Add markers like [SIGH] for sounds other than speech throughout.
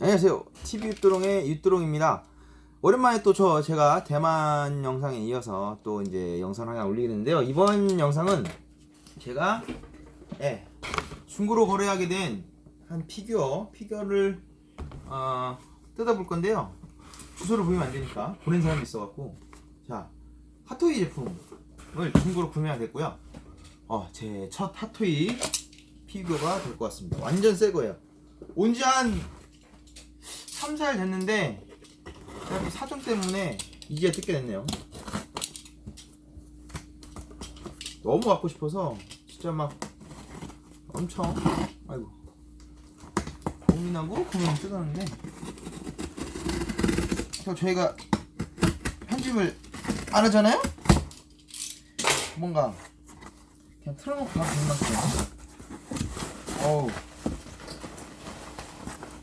안녕하세요. TV 유뚜롱의 유뚜롱입니다. 오랜만에 또 저 제가 대만 영상에 이어서 또 이제 영상 하나 올리겠는데요. 이번 영상은 제가 예, 중고로 거래하게 된 한 피규어 피규어를 어, 뜯어볼 건데요. 주소를 보이면 안 되니까 보낸 사람이 있어갖고 자 핫토이 제품을 중고로 구매가 됐고요. 어, 제 첫 핫토이 피규어가 될 것 같습니다. 완전 새 거예요. 온지 한 3, 4일 됐는데 제가 또 사정 때문에 이제 뜯게 됐네요. 너무 갖고 싶어서 진짜 막 엄청 아이고 고민하고 고민 뜯었는데 저 저희가 편집을 안 하잖아요? 뭔가 그냥 틀어놓고 것 같아요. 어우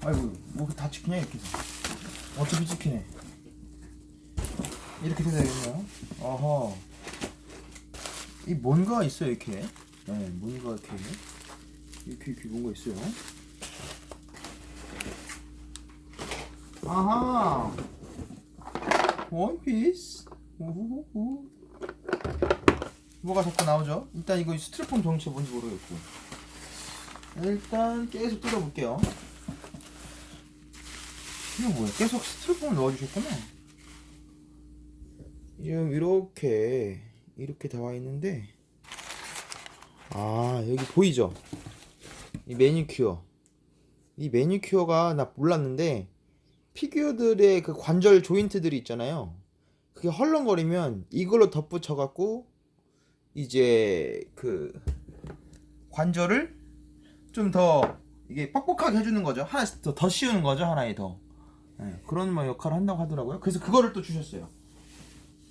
아이고 찍히냐 이렇게 어차피 찍히네? 이렇게 돼야 되겠네요? 어허. 이 뭔가 있어요 이렇게. 네 뭔가 이렇게. 이렇게 이렇게 뭔가 있어요. 아하! 원피스 우후후 뭐가 자꾸 나오죠? 일단 이거 스티로폼 정체 뭔지 모르겠고. 일단 계속 뜯어볼게요 이거 뭐야? 계속 스티로폼을 넣어주셨구나. 지금 이렇게 이렇게 나와 있는데 아 여기 보이죠? 이 매니큐어 이 매니큐어가 나 몰랐는데 피규어들의 그 관절 조인트들이 있잖아요. 그게 헐렁거리면 이걸로 덧붙여 갖고 이제 그 관절을 좀 더 이게 뻑뻑하게 해주는 거죠. 하나 더, 더 씌우는 거죠. 하나에 더. 네, 그런 뭐 역할을 한다고 하더라고요. 그래서 그거를 또 주셨어요.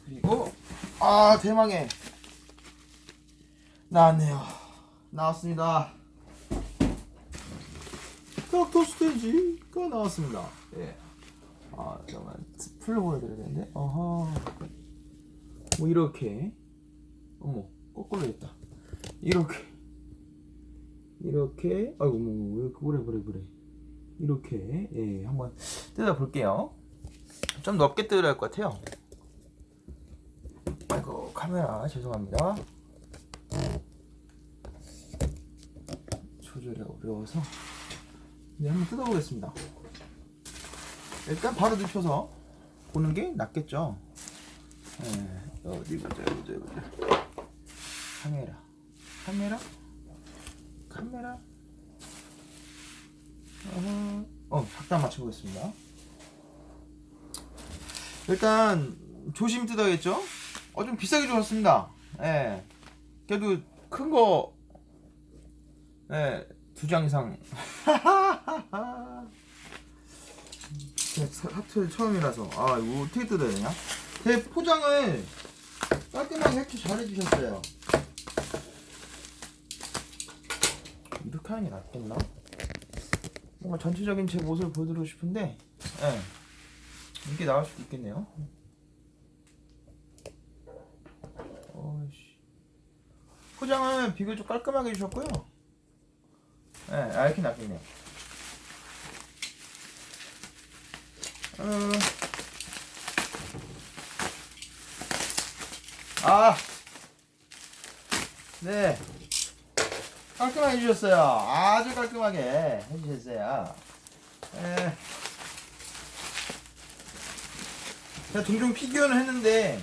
그리고 아 대망의 나왔네요. 나왔습니다. 닥터 스테이지가 나왔습니다. 예. 아 잠깐만 풀로 보여드려야 되는데. 어허. 뭐 이렇게. 어머 거꾸로 됐다. 이렇게. 이렇게. 아이고 뭐왜 그래 그래 그래. 이렇게 예, 한번 뜯어 볼게요. 좀 넓게 뜯어야 할 것 같아요. 아이고 카메라 죄송합니다. 조절이 어려워서 네, 한번 뜯어보겠습니다. 일단 바로 눕혀서 보는 게 낫겠죠. 예, 어디 보자, 보자, 보자. 카메라, 카메라, 카메라. 어허. 어, 각도 맞춰보겠습니다. 일단 조심 뜯어야겠죠? 어, 좀 비싸게 주셨습니다. 예. 그래도 큰 거, 예, 두 장 이상. 하트 처음이라서 아 이거 어떻게 뜯어야 되냐? 제 포장을 깔끔하게 이렇게 잘 해주셨어요. 이렇게 하는 게 낫겠나? 뭔가 전체적인 제 모습을 보여드리고 싶은데 예. 이게 나올 수도 있겠네요 어이씨. 포장은 비교적 깔끔하게 해주셨고요 예, 아, 이렇게 낫겠네요 어... 아! 네 깔끔하게 해주셨어요. 아주 깔끔하게 해주셨어요. 에. 제가 종종 피규어는 했는데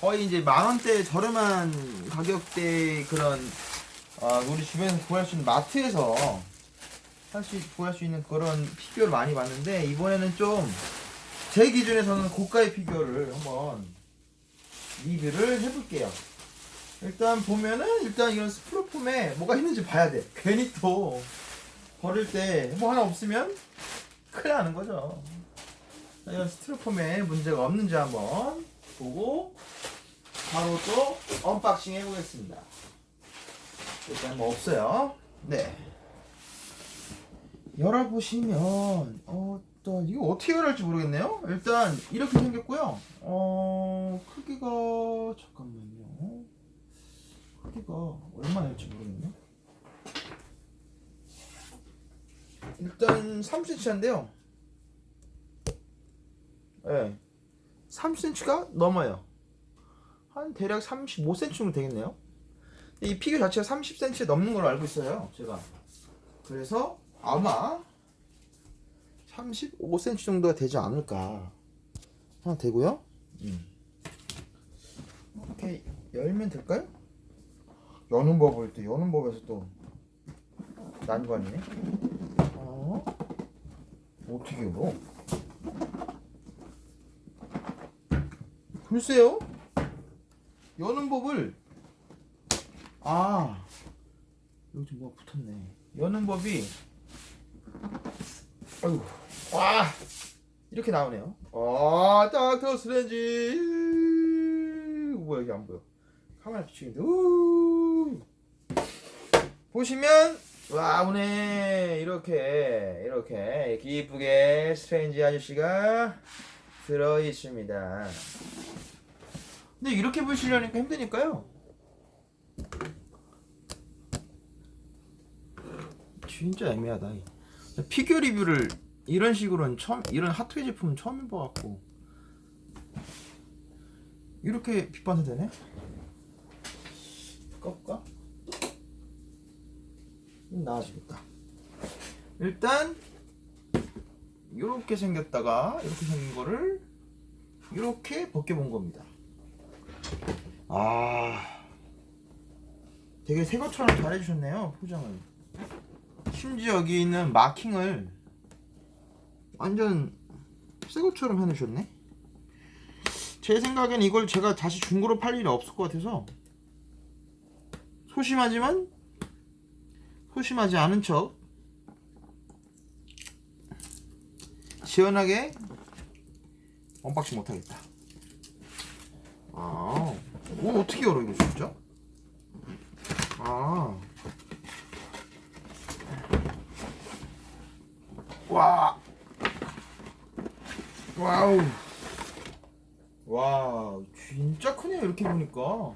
거의 이제 만 원대 저렴한 가격대 그런 어, 우리 주변에서 구할 수 있는 마트에서 할 수 구할 수 있는 그런 피규어를 많이 봤는데 이번에는 좀 제 기준에서는 고가의 피규어를 한번 리뷰를 해볼게요. 일단 보면은 일단 이런 스프로폼에 뭐가 있는지 봐야 돼. 괜히 또 버릴 때 뭐 하나 없으면 큰일 나는 거죠. 자, 이런 스티로폼에 문제가 없는지 한번 보고 바로 또 언박싱 해보겠습니다. 일단 뭐 없어요. 네. 열어보시면 어, 또 이거 어떻게 열할지 모르겠네요. 일단 이렇게 생겼고요. 어 크기가 잠깐만요. 크기가 얼마나 될지 모르겠네. 일단 3cm인데요. 예. 네. 3cm가 넘어요. 한 대략 35cm 정도 되겠네요. 이 피규어 자체가 30cm 넘는 걸로 알고 있어요. 제가. 그래서 아마 35cm 정도가 되지 않을까. 하나 되고요. 음. 이렇게 열면 될까요? 여는 법을 또 여는 법에서 또 난관이네. 어? 어떻게 열어? 글쎄요. 여는 법을 아 여기 좀 뭐가 붙었네. 여는 법이 아이고 와 이렇게 나오네요. 아 닥터 스트레인지 뭐야 이게 안 보여. 카메라 비추는데 우 보시면 와 오네 이렇게 이렇게 기쁘게 스트레인지 아저씨가 들어 있습니다. 근데 이렇게 보시려니까 힘드니까요. 진짜 애매하다. 피규어 리뷰를 이런 식으로는 처음 이런 핫토이 제품은 처음 해봐갖고 이렇게 빗반사 되네? 꺾까? 나아지겠다. 일단 이렇게 생겼다가 이렇게 생긴 거를 이렇게 벗겨본 겁니다. 아, 되게 새 것처럼 잘 해주셨네요 포장을. 심지어 여기 있는 마킹을 완전 새 것처럼 해놓으셨네. 제 생각엔 이걸 제가 다시 중고로 팔 일이 없을 것 같아서 소심하지만 소심하지 않은 척 시원하게 언박싱 못하겠다. 아, 오 어떻게 열어 이거 진짜? 아, 와, 와우, 와, 진짜 크네요 이렇게 보니까.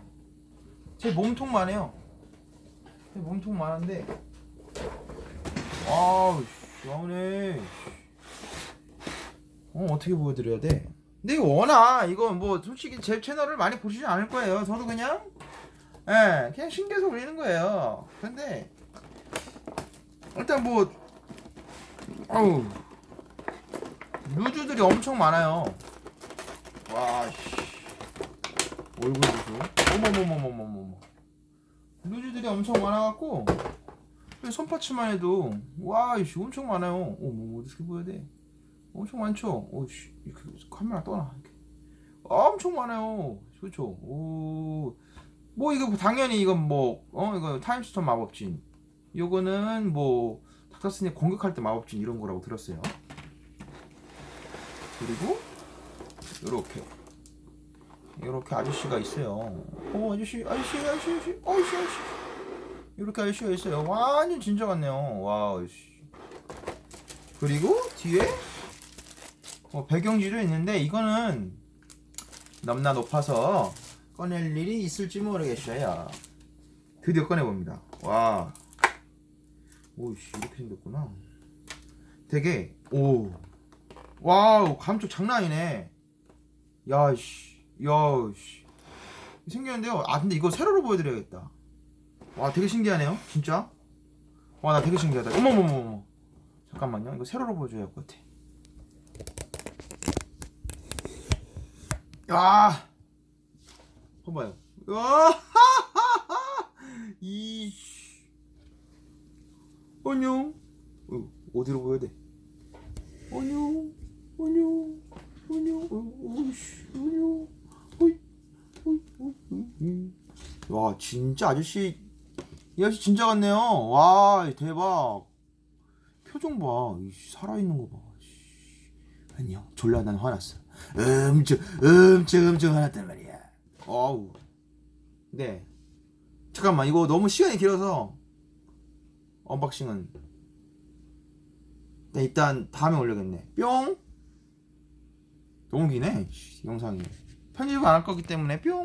제 몸통만 해요. 제 몸통만 한데, 아우, 시원해. 어, 어떻게 보여드려야 돼? 근데 워낙 이거 뭐 솔직히 제 채널을 많이 보시지 않을 거예요. 저도 그냥 예, 그냥 신기해서 올리는 거예요. 근데 일단 뭐 어우 루즈들이 엄청 많아요. 와 씨. 얼굴 보소. 어머머머머머머머. 루즈들이 엄청 많아갖고 손파츠만 해도 와 이씨 엄청 많아요. 어머 어떻게 보여야 돼? 엄청 많죠? 오씨, 이렇게 카메라 떠나. 이렇게. 엄청 많아요. 그렇죠? 오, 뭐 이거 당연히 이건 뭐, 어, 이거 타임스톤 마법진. 요거는 뭐 닥터스니 공격할 때 마법진 이런 거라고 들었어요. 그리고 요렇게 요렇게 아저씨가 있어요. 어, 아저씨, 아저씨, 아저씨, 아저씨, 아저씨, 아저씨. 요렇게 아저씨가 있어요. 완전 진짜 같네요. 와우, 씨. 그리고 뒤에 뭐 배경지도 있는데 이거는 넘나 높아서 꺼낼 일이 있을지 모르겠어요. 드디어 꺼내봅니다. 와, 오씨 이렇게 생겼구나. 되게 오, 와우 감촉 장난 아니네. 야 씨, 야 씨 생겼는데요. 아 근데 이거 세로로 보여드려야겠다. 와 되게 신기하네요, 진짜. 와 나 되게 신기하다. 어머머머머. 잠깐만요. 이거 세로로 보여줘야 할 것 같아. 야, 봐봐요. 야, [LAUGHS] 이, 안녕. 어, 어디로 보여야 돼? 안녕, 안녕, 어, 어이씨, 안녕, 어이, 어이, 어이, 어이. 와, 진짜 아저씨, 이 아저씨 진짜 같네요. 와, 대박. 표정 봐, 살아있는 거 봐. 씨. 안녕, 졸라 난 화났어. 엄청 엄청 엄청 화났단 말이야. 어우. 네. 잠깐만 이거 너무 시간이 길어서 언박싱은 네, 일단 다음에 올려야겠네. 뿅. 너무 기네 씨, 영상이. 편집 안 할 거기 때문에 뿅.